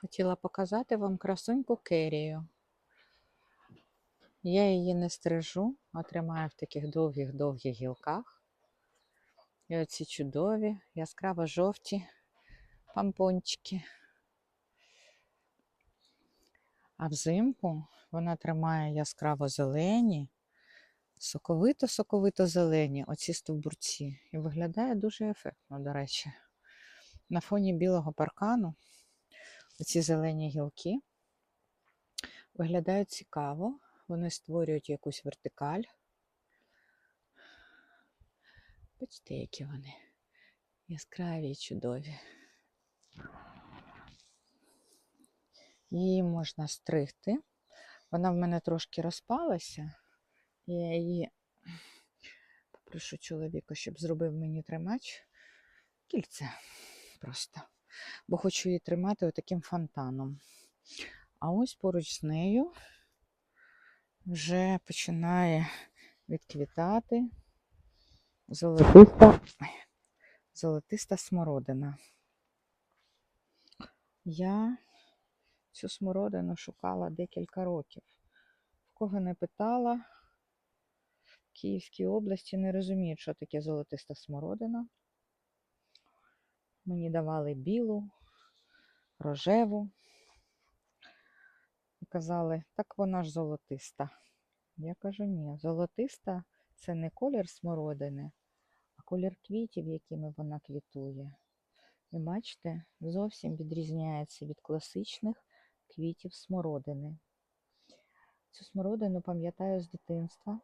Хотіла показати вам красуньку керію. Я її не стрижу, а тримаю в таких довгих-довгих гілках. І оці чудові, яскраво жовті помпончики. А взимку вона тримає яскраво зелені, соковито-соковито зелені оці стовбурці. І виглядає дуже ефектно, до речі. На фоні білого паркану оці зелені гілки виглядають цікаво. Вони створюють якусь вертикаль. Бачите, які вони яскраві і чудові. Її можна стригти. Вона в мене трошки розпалася. Я її попрошу чоловіка, щоб зробив мені тримач. Кільце просто. Бо хочу її тримати отаким фонтаном. А ось поруч з нею вже починає відквітати золотиста, золотиста смородина. Я цю смородину шукала декілька років. В кого не питала, в Київській області не розуміють, що таке золотиста смородина. Мені давали білу, рожеву. І казали, так вона ж золотиста. Я кажу, ні, золотиста це не колір смородини, а колір квітів, якими вона квітує. І бачите, зовсім відрізняється від класичних квітів смородини. Цю смородину пам'ятаю з дитинства.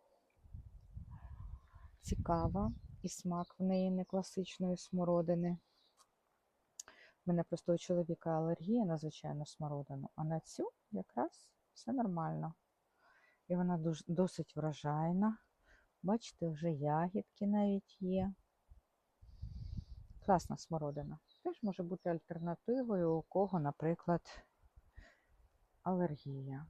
Цікава і смак в неї не класичної смородини. Мене просто у чоловіка алергія на звичайну смородину, а на цю якраз все нормально. І вона досить вражайна. Бачите, вже ягідки навіть є. Класна смородина. Теж може бути альтернативою, у кого, наприклад, алергія.